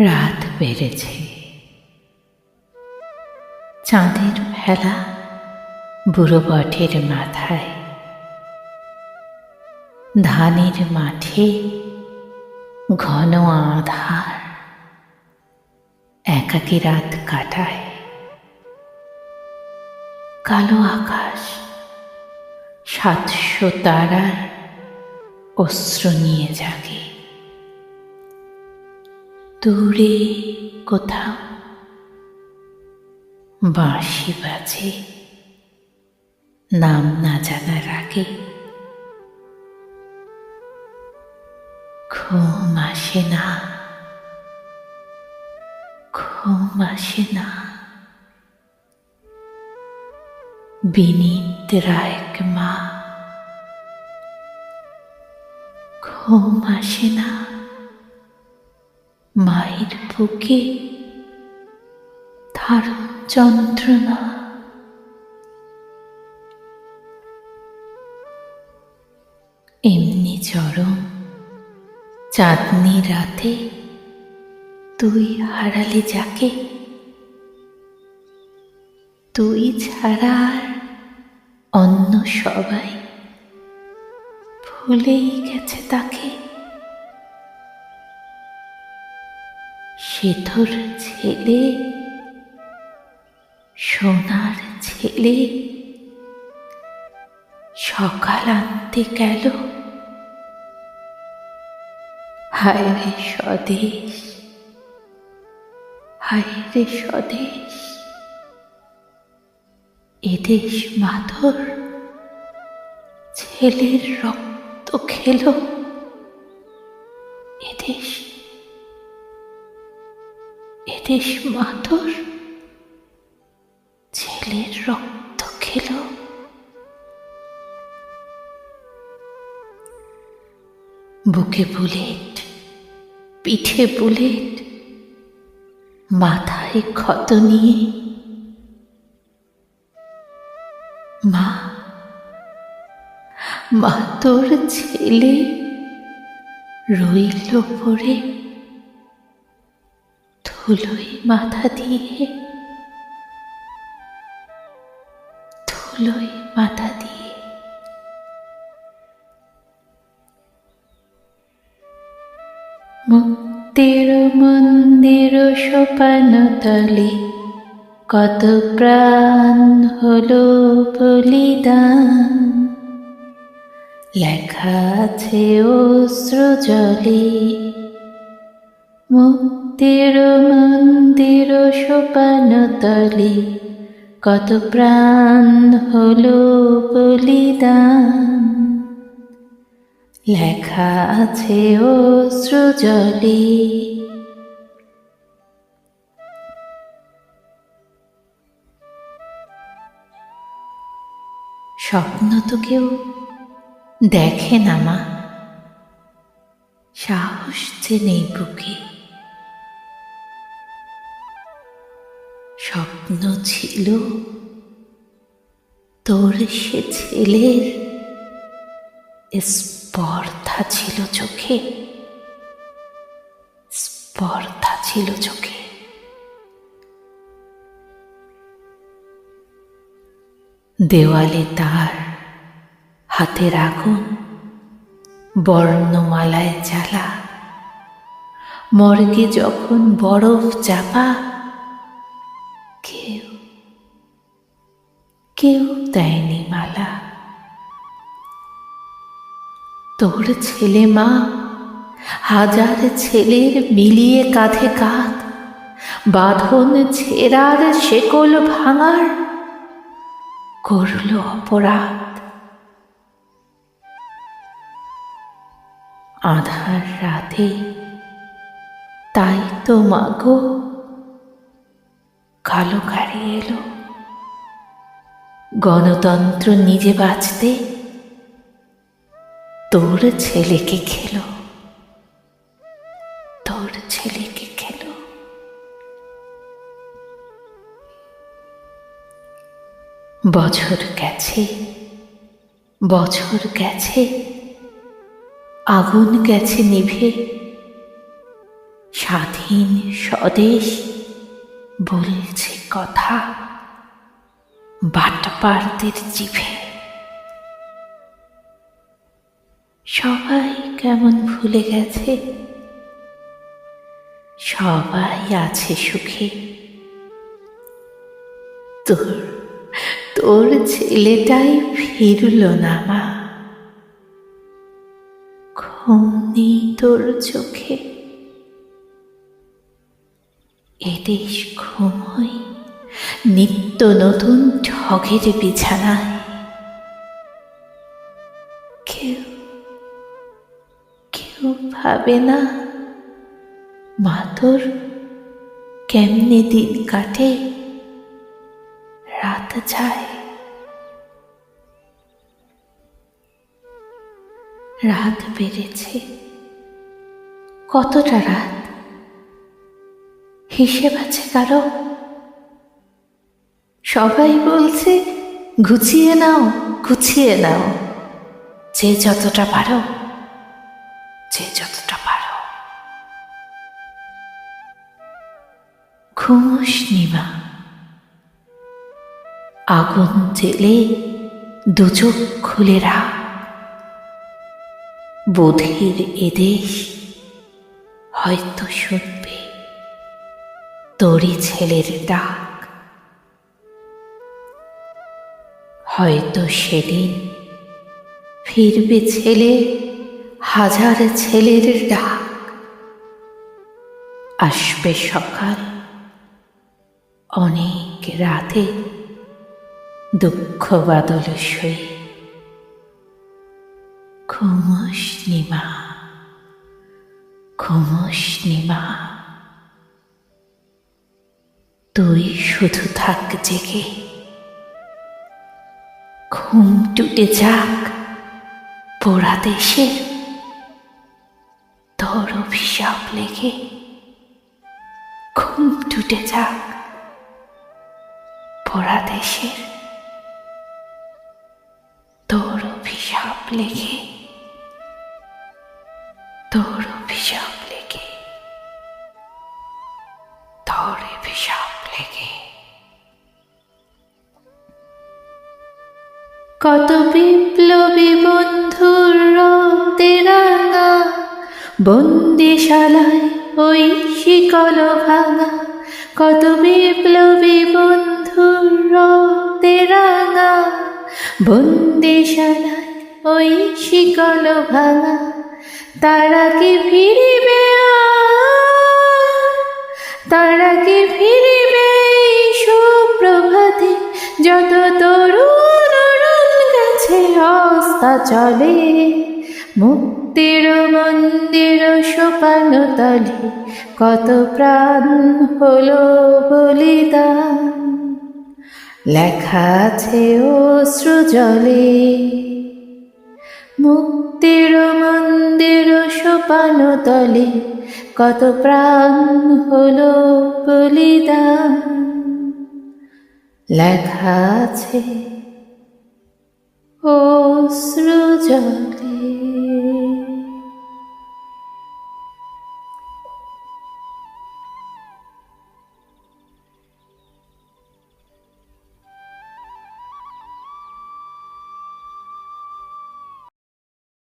রাত বেড়েছে। চাঁদের ভেলা বুড়ো বটের মাথায়। ধানের মাঠে ঘন আধার। একাকী রাত কাটায়। কালো আকাশ, সাতশো তারার অস্ত্র নিয়ে জাগে। দূরে কোথাও বাঁশি বাজে, নাম না জানার আগে ঘুম আসে না, ঘুম আসে না। বিনীত রায়ক মা, ঘুম আসে না। মায়ের বুকে ধারণ যন্ত্রণা। এমনি চরম চাঁদনি রাতে তুই হারালি যাকে? তুই ছাড়া আর অন্য সবাই ভুলেই গেছে তাকে? সে তোর ছেলে, সোনার ছেলে। সকাল আনতে গেল। হায় রে স্বদেশ হায় রে স্বদেশ। এদেশ মাধর ছেলের রক্ত খেলো। এদেশ মাধর ছেলের রক্ত খেলো। বুকে বুলেট, পিঠে বুলেট, মাথায় ক্ষত নিয়ে। মা মা তোর ছেলে রইল পড়ে ধুলোয় মাথা দিয়ে। ধুলোয় মাথা দিয়ে। মুক্তির মন্দির সোপান তলে কত প্রাণ হলো বলিদান। লেখা আছে অশ্রু জলে মুক্তির মন্দির সোপান তলে, কত প্রাণ হলো বলিদান। লেখা আছে অশ্রু জলে। স্বপ্ন তো কেউ দেখে না মা। সাহস যে নেই বুকে। স্বপ্ন ছিল তোর সে ছেলের স্পর্ধা ছিল চোখে, স্পর্ধা ছিল চোখে। দেওয়ালে তার হাতের আগুন, বর্ণমালায় জ্বালা। মর্গে যখন বরফ চাপা কেউ দেয়নি মালা। তোর ছেলে মা, হাজার ছেলের মিলিয়ে কাঁধে কাঁধ, বাঁধন ছেঁড়ার শেকল ভাঙার করল অপরাধ। আধার রাতে, তাই তো মাগো কালো গাড়ি এলো। গণতন্ত্র নিজে বাঁচতে তোর ছেলেকে খেলো। তোর ছেলেকে খেলো। বছর গেছে বছর গেছে, আগুন গেছে নিভে। স্বাধীন স্বদেশ বলছে কথা। বাটপারদের জিভে। সবাই কেমন ভুলে গেছে? সবাই আছে সুখে। তোর তোর ছেলেটাই ফিরল না মা। ঘুম নেই তোর চোখে। এদেশ ঘুমোই নিত্য নতুন ঠগের বিছানায়। কেউ কেউ ভাবে না মা তোর কেমনে দিন কাটে, রাত যায়। রাত বেড়েছে। কতটা রাত? হিসেব আছে কারও? সবাই বলছে, গুছিয়ে নাও গুছিয়ে নাও। যে যতটা পারো, যে যতটা পারো। ঘুমোস নিমা আগুন জেলে দুচোখ খুলে রাখ। বোধের এদেশ হয়তো শুনবে। তোরই ছেলের ডাক। হয়তো সেদিন ফিরবে ছেলে, হাজার ছেলের ডাক। আসবে সকাল, অনেক রাতে দুঃখ বাদল সই। ঘুমোস নিমা নিমা তুই শুধু থাক জেগে। ঘুম টুটে যাক, পোড়া দেশের তোর অভিশাপ লেগে ঘুম টুটে যাক, পোড়া দেশের তোর অভিশাপ লেগে, তোর অভিশাপ লেগে, তোর অভিশাপ লেগে। কত বিপ্লবী বন্ধুর রক্তে রাঙা বন্দিশালায় ওই শিকল ভাঙা। কত বিপ্লবী বন্ধুর রক্তে রাঙা বন্দিশালায় ওই শিকল ভাঙা। তারা কি ফিরিবে? তারা কি ফিরিবে সুপ্রভাতে? চলে। মুক্তির মন্দির সোপান তলে, কত প্রাণ হলো বলিদান। লেখা আছে অশ্রু জলে। মুক্তির মন্দির সোপান তলে, কত প্রাণ হলো বলিদান। লেখা আছে অশ্রু জলে